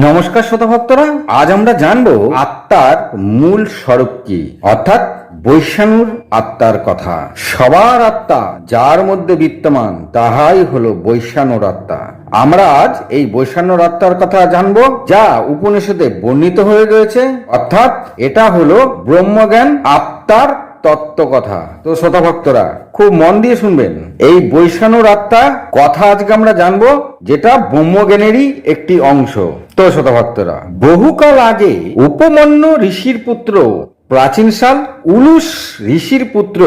নমস্কার শ্রোতা ভক্তরা আজ আমরা জানব আত্মার মূল স্বরূপ কি? অর্থাৎ বৈষ্ণুর আত্মার কথা। সবার আত্মা যার মধ্যে বিদ্যমান, তাহাই হলো বৈষ্ণুর আত্মা। আমরা আজ এই বৈষ্ণুর আত্মার কথা জানব, যা উপনিষদে বর্ণিত হয়ে রয়েছে। অর্থাৎ এটা হলো ব্রহ্মজ্ঞান আত্মার তত্ত্ব কথা তো শ্রোতা ভক্তরা খুব মন দিয়ে শুনবেন। এই বৈষ্ণুর আত্মা কথা আজকে আমরা জানব যেটা ব্রহ্মজ্ঞানেরই একটি অংশ। তো শ্রোতা ভক্তরা বহুকাল আগে উপমন্য ঋষির পুত্র, প্রাচীন সাল উলুস ঋষির পুত্র,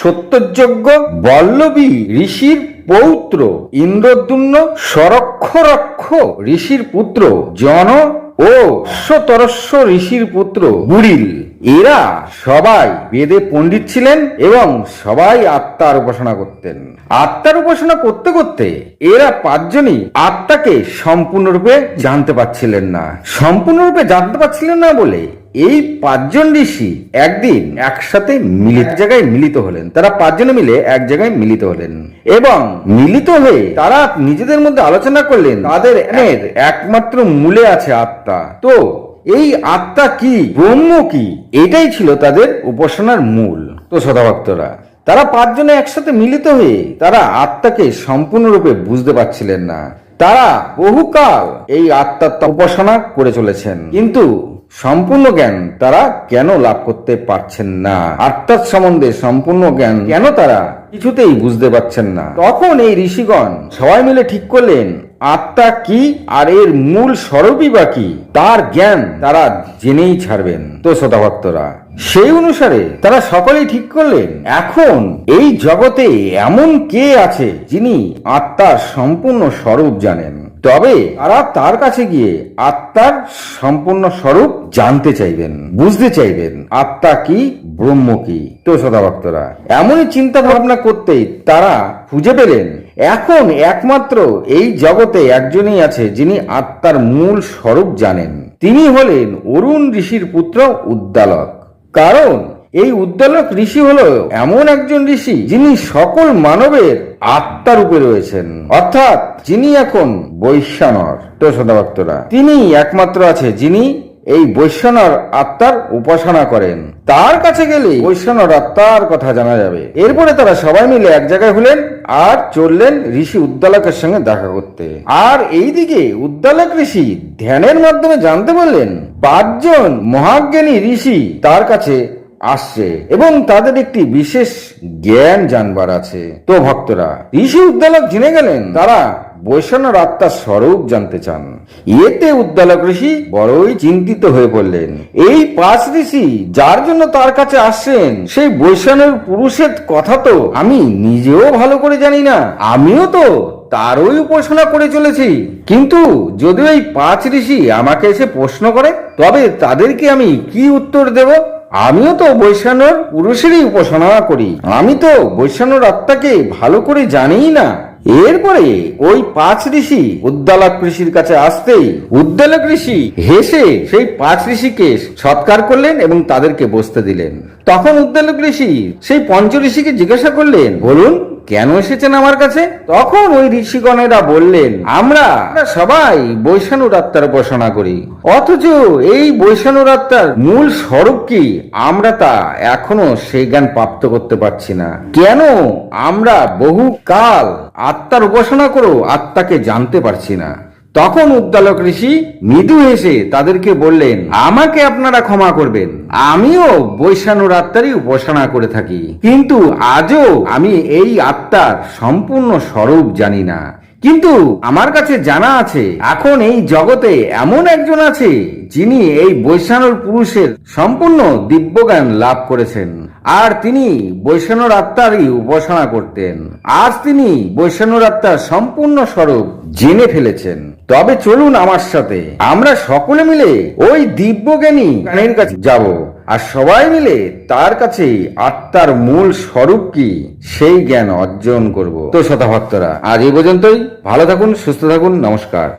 সত্যযজ্ঞ বল্লবী ঋষির পৌত্র ইন্দ্রদ্যুম্ন সরক্ষরক্ষ ঋষির পুত্র, জন ও অশ্বতরস্য ঋষির পুত্র বুড়িল এরা সবাই বেদে পণ্ডিত ছিলেন এবং সবাই আত্মার উপাসনা করতেন। আত্মার উপাসনা করতে করতে এরা পাঁচজনই আত্মাকে সম্পূর্ণরূপে জানতে পারছিলেন না। সম্পূর্ণরূপে জানতে পারছিলেন না বলে এই পাঁচজন ঋষি একদিন একসাথে মিলিত জায়গায় মিলিত হলেন। তারা পাঁচজনে মিলে এক জায়গায় মিলিত হলেন এবং মিলিত হয়ে তারা নিজেদের মধ্যে আলোচনা করলেন, তাদের একমাত্র মূলে আছে আত্মা। তো এই আত্মা কি? ব্রহ্ম কি? এটাই ছিল তাদের উপাসনার মূল। তো সদাভক্তরা তারা পাঁচজনে একসাথে মিলিত হয়ে তারা আত্মাকে সম্পূর্ণরূপে বুঝতে পারছিলেন না। তারা বহুকাল এই আত্মার উপাসনা করে চলেছেন। কিন্তু সম্পূর্ণ জ্ঞান তারা কেন লাভ করতে পারছেন না? আত্মার সম্বন্ধে সম্পূর্ণ জ্ঞান কেন তারা কিছুতেই বুঝতে পারছেন না? তখন এই ঋষিগণ সবাই মিলে ঠিক করলেন আত্মা কি আর এর মূল স্বরূপই বা কি? তার জ্ঞান তারা জেনেই ছাড়বেন। তো শ্রোতা ভক্তরা সেই অনুসারে তারা সকলেই ঠিক করলেন, এখন এই জগতে এমন কে আছে যিনি আত্মার সম্পূর্ণ স্বরূপ জানেন? তবে তারা তার কাছে গিয়ে আত্মার সম্পূর্ণ স্বরূপ জানতে চাইবেন, বুঝতে চাইবেন, আত্মা কি, ব্রহ্ম কি? তো সদা ভক্তরা এমনই চিন্তা ভাবনা করতেই তারা খুঁজে পেলেন এখন একমাত্র এই জগতে একজনই আছে যিনি আত্মার মূল স্বরূপ জানেন। তিনি হলেন অরুণ ঋষির পুত্র উদ্দালক। কারণ এই উদ্দালক ঋষি হল এমন একজন ঋষি যিনি সকল মানবের আত্মা রূপে রয়েছেন। অর্থাৎ যিনি এখন বৈশ্যানর। তো সদাভক্তরা তিনি একমাত্র আছে যিনি এই বৈশ্যানর আত্মার উপাসনা করেন। তার কাছে গেলে বৈশ্যানর আত্মার কথা জানা যাবে। এরপরে তারা সবাই মিলে এক জায়গায় হলেন আর চললেন ঋষি উদ্দালকের সঙ্গে দেখা করতে। আর এইদিকে উদ্দালক ঋষি ধ্যানের মাধ্যমে জানতে পারলেন, পাঁচজন মহাজ্ঞানী ঋষি তার কাছে আসছে এবং তাদের একটি বিশেষ জ্ঞান জানবার আছে। তো ভক্তরা, ঋষি উদ্দালক জেনে গেলেন, তারা বৈষ্ণব আত্মার স্বরূপ জানতে চান। এতে উদ্দালক ঋষি বড়ই চিন্তিত হয়ে পড়লেন। এই পাঁচ ঋষি যার জন্য তার কাছে আসছেন, সেই বৈষ্ণব পুরুষের কথা তো আমি নিজেও ভালো করে জানি না। আমিও তো তারই উপাসনা করে চলেছি। কিন্তু যদিও এই পাঁচ ঋষি আমাকে এসে প্রশ্ন করে, তবে তাদেরকে আমি কি উত্তর দেব? আমিও তো বৈষ্ণব পুরুষেরই উপাসনা করি। আমি তো বৈষ্ণব আত্মাকে ভালো করে জানিই না। এরপরে ওই পাঁচ ঋষি উদ্দালক ঋষির কাছে আসতেই উদ্দালক ঋষি হেসে সেই পাঁচ ঋষিকে সৎকার করলেন এবং তাদেরকে বসতে দিলেন। তখন উদ্দালক ঋষি সেই পঞ্চ ঋষিকে জিজ্ঞাসা করলেন, বলুন কেন এসেছেন আমার কাছে? তখন ওই ঋষিগণেরা বললেন, আমরা সবাই বৈষাণু আত্মার উপাসনা করি। অথচ এই বৈষাণু আত্মার মূল স্বরূপ কি? আমরা তা এখনও সেই জ্ঞান প্রাপ্ত করতে পারছি না। কেন আমরা বহু কাল আত্মার উপাসনা করেও আত্মাকে জানতে পারছি না? তখন উদ্দালক ঋষি মৃদু হেসে তাদেরকে বললেন, আমাকে আপনারা ক্ষমা করবেন। আমিও বৈশানুর আত্মারই উপাসনা করে থাকি। কিন্তু আজও আমি এই আত্মার সম্পূর্ণ স্বরূপ জানি না। কিন্তু আমার কাছে জানা আছে, এখন এই জগতে এমন একজন আছে যিনি এই বৈষ্ণব পুরুষের সম্পূর্ণ দিব্যজ্ঞান লাভ করেছেন। আর তিনি বৈষ্ণব আত্মারই উপাসনা করতেন। আজ তিনি বৈষ্ণব আত্মার সম্পূর্ণ স্বরূপ জেনে ফেলেছেন। তবে চলুন আমার সাথে, আমরা সকলে মিলে ওই দিব্যজ্ঞানী কাছে যাব। আর সবাই মিলে তার কাছে আত্মার মূল স্বরূপ কি? সেই জ্ঞান অর্জন করব। তো শতভক্তরা, আজ এই পর্যন্তই। ভালো থাকুন, সুস্থ থাকুন, নমস্কার।